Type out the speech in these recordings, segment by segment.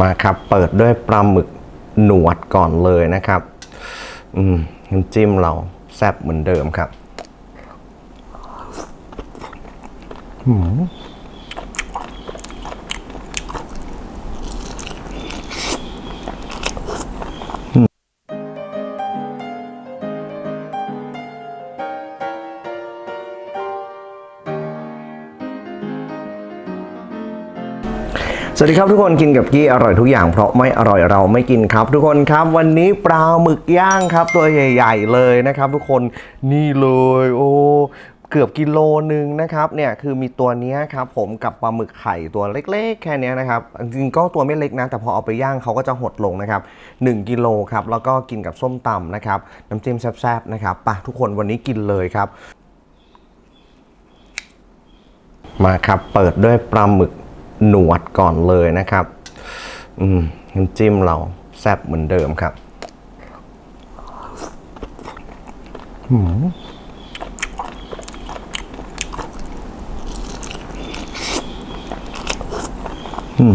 มาครับ เปิดด้วยปลาหมึกหนวดก่อนเลยนะครับ อืมน้ำจิ้มเราแซ่บเหมือนเดิมครับ สวัสดีครับทุกคนกินกับกี้อร่อยทุกอย่างเพราะไม่อร่อยเราไม่กินครับ ทุกคนครับวันนี้ปลาหมึกย่างครับ ตัวใหญ่ ๆ เลยนะครับ ทุกคนนี่เลย โอ้เกือบกิโลนึงนะครับเนี่ยคือมีตัวนี้ครับผมกับปลาหมึกไข่ตัวเล็กๆ แค่นี้นะครับจริงก็ตัวไม่เล็กนะ แต่พอเอาไปย่างเขาก็จะหดลงนะครับ1กิโลครับแล้วก็กินกับส้มตำนะครับน้ำจิ้มแซ่บๆนะครับไปทุกคนวันนี้กินเลยครับ มาครับเปิดด้วยปลาหมึก หนวดก่อนเลยนะครับ อืมน้ำจิ้มเราแซ่บเหมือนเดิมครับขอลอง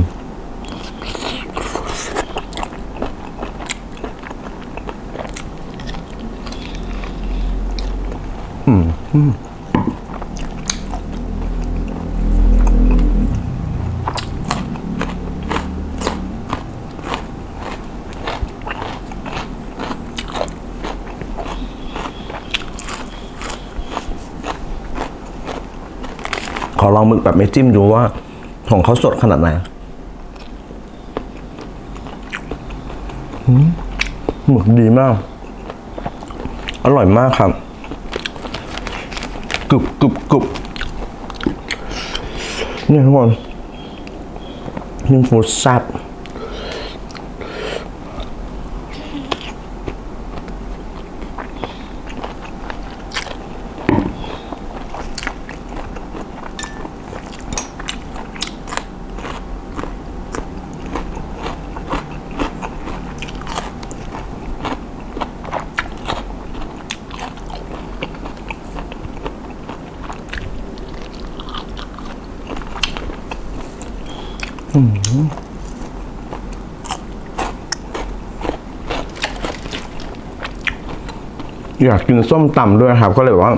หมึกแบบไม่จิ้มดูว่า ของเขาสดขนาดไหนหมึกดีมาก อร่อยมากครับกรุบกรุบกรุบเนี่ยทุกคนนี่ฟูดแซ่บ อยากกินส้มตำด้วยครับ ก็เลยบอกว่า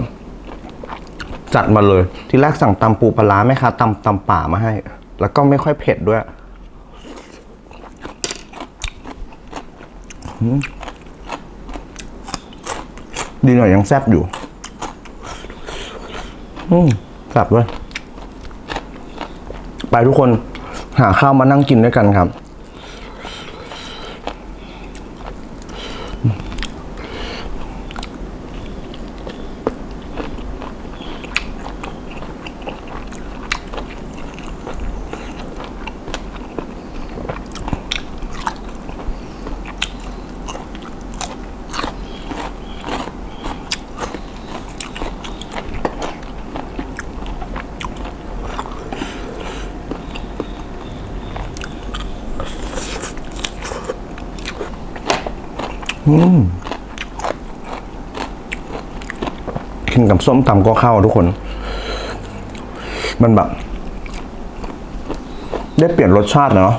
จัดมาเลย ที่แรกสั่งตำปูปลาร้าไหมคะตำตำป่ามาให้ แล้วก็ไม่ค่อยเผ็ดด้วยดีหน่อยยังแซ่บอยู่อืมแซ่บด้วยไปทุกคนหาข้าวมานั่งกินด้วยกันครับ กินกับส้มตำก็เข้าทุกคน มันแบบ ได้เปลี่ยนรสชาติเนาะ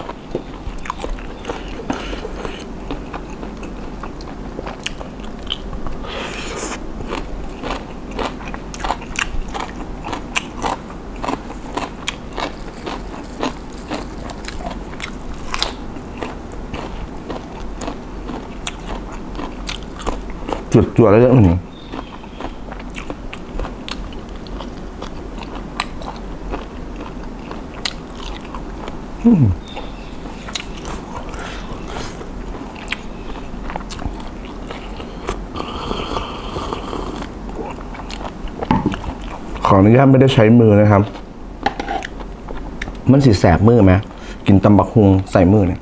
จุดจวดแล้วเนี่อื้อหือขออนุญาตไม่ได้ใช้มือนะครับ มันสิแสบมือไหมกินตำบักฮุงใส่มือเนี่ย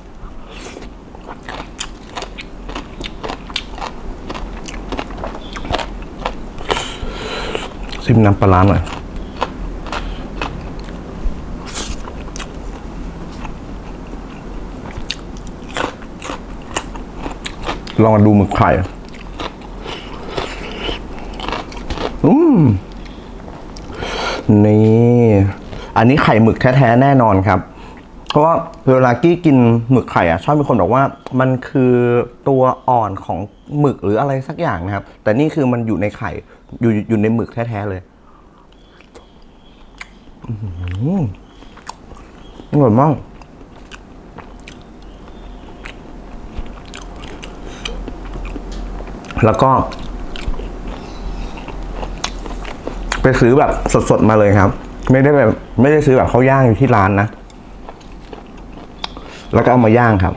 ซิมน้ำปลาหน่อยลองมาดูหมึกไข่ อืม นี่ อันนี้ไข่หมึกแท้ ๆ แน่นอนครับ เพราะว่าเวลากี้กินหมึกไข่อะชอบมีคนบอกว่ามันคือตัวอ่อนของหมึกหรืออะไรสักอย่างนะครับ แต่นี่คือมันอยู่ในไข่อยู่อยู่ในหมึกแท้ๆเลยอร่อยมากแล้วก็ ไปซื้อแบบสดๆมาเลยครับ ไม่ได้แบบ ไม่ได้ซื้อแบบเขาย่างอยู่ที่ร้านนะ แล้วก็เอามาย่างครับ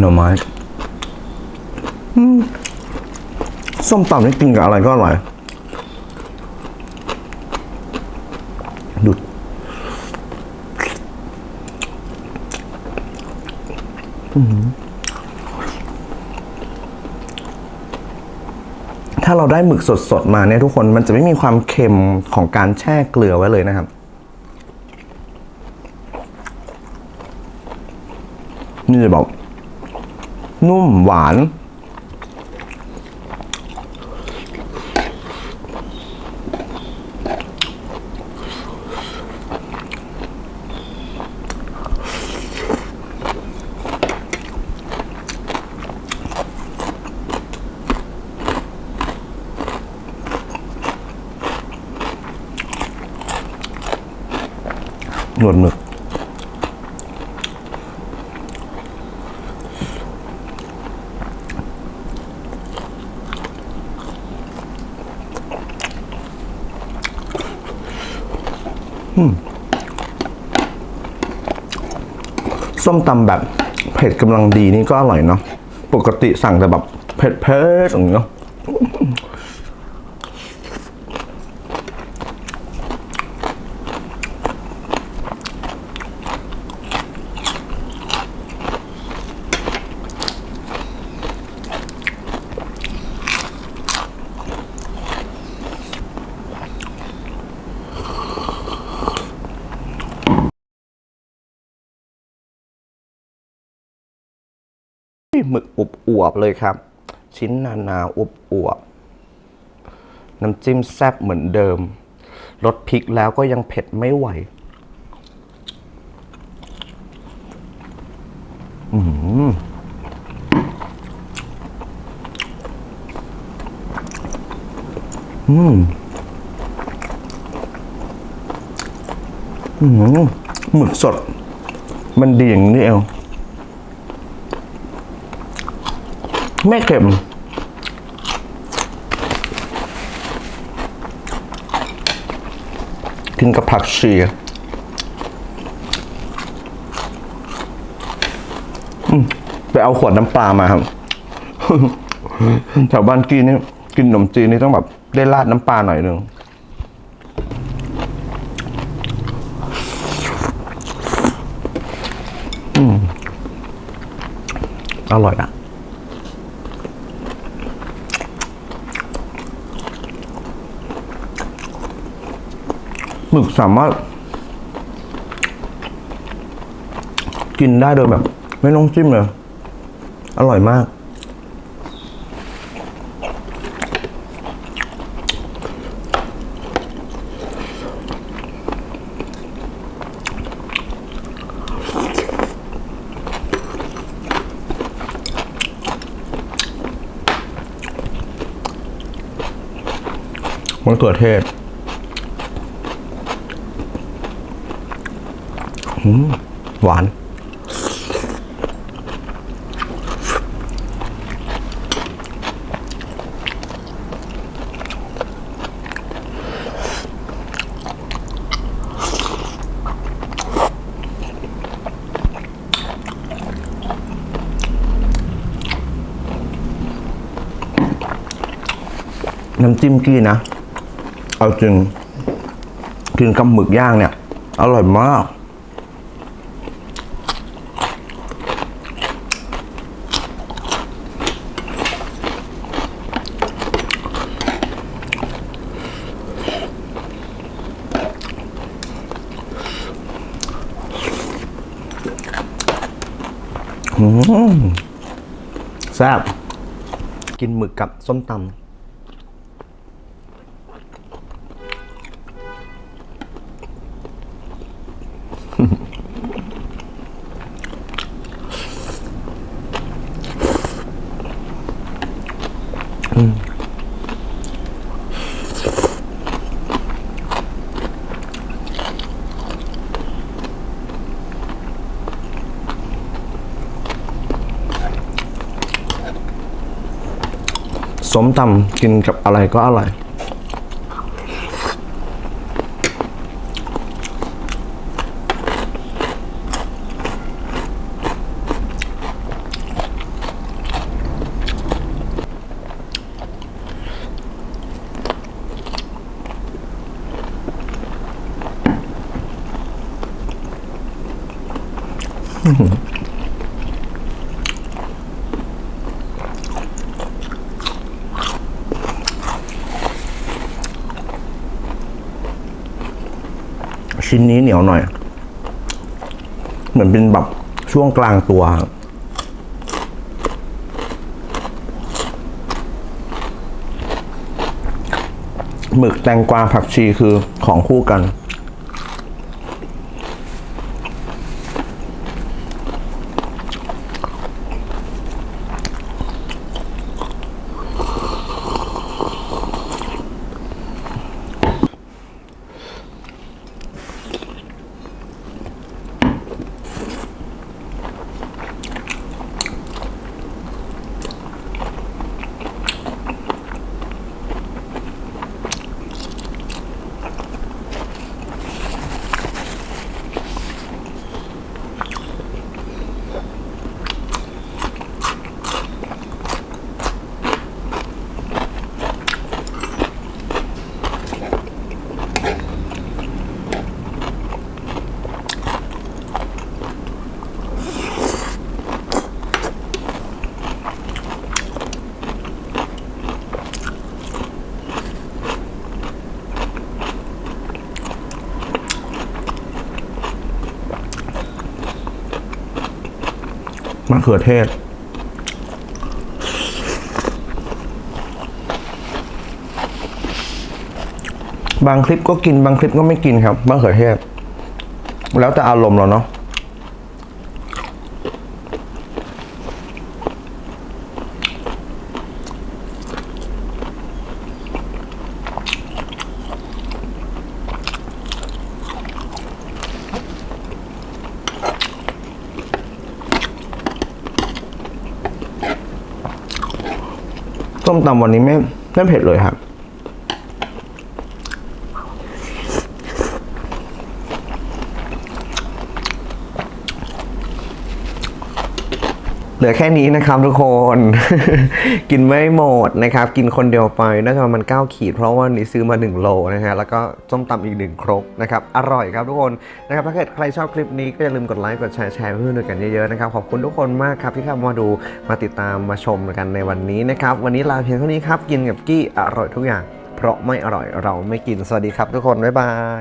หน่อไม้อืมส้มตำนี่กินกับอะไรก็อร่อยดูอื้อหือถ้า เราได้หมึกสดๆมาเนี่ยทุกคนมันจะไม่มีความเค็มของการแช่เกลือไว้เลยนะครับ นี่จะบอกนุ่มหวาน วดหมึก ส้มตำแบบเผ็ดกำลังดีนี่ก็อร่อยเนาะ ปกติสั่งแต่แบบเผ็ดเผ็ดอย่างเงี้ย หมึกอุบอวบเลยครับ ชิ้นหนานาอุบอวบน้ำจิ้มแซ่บเหมือนเดิมรสพริกแล้วก็ยังเผ็ดไม่ไหวอืมอืมหมึกสด มันดีอย่างนี้เอง ไม่เค็ม กินกับผักชีอืมไปเอาขวดน้ำปลามาครับแถวบ้านกีนี่กินขนมจีนนี่ต้องแบบได้ราดน้ำปลาหน่อยหนึ่งอืมอร่อยอะ หมึกสามารถ กินได้โดยแบบ ไม่ต้องจิ้มเลย อร่อยมากมะเขือเทศ หวาน น้ำจิ้มกี้นะ เอาจริงกินกับหมึกย่างเนี่ย อร่อยมาก แซ่บกินหมึกกับส้มตำ ส้มตำกินกับอะไรก็อร่อย ชิ้นนี้เหนียวหน่อย เหมือนเป็นแบบช่วงกลางตัวครับหมึกแตงกวาผักชีคือของคู่กัน มะเขือเทศ บางคลิปก็กินบางคลิปก็ไม่กินครับมะเขือเทศ แล้วแต่อารมณ์เราเนาะ มตำวันนี้ไม่ไม่เผ็ดเลยครับ เหลือแค่นี้นะครับทุกคน กินไม่หมดนะครับ กินคนเดียวไปน่าจะประมาณ9ขีด เพราะว่านี้ซื้อมา 1 โลนะฮะ แล้วก็ส้มตำอีก 1 ครกนะครับ อร่อยครับทุกคนนะครับ ถ้าเกิดใครชอบคลิปนี้ก็อย่าลืมกดไลค์ กดแชร์ แชร์เพื่อนๆกันเยอะๆนะครับ ขอบคุณทุกคนมากครับที่เข้ามาดูมาติดตามมาชมกันในวันนี้นะครับ วันนี้ลาเพียงเท่านี้ครับ กินกับกี้อร่อยทุกอย่าง เพราะไม่อร่อยเราไม่กิน สวัสดีครับทุกคน บ๊ายบาย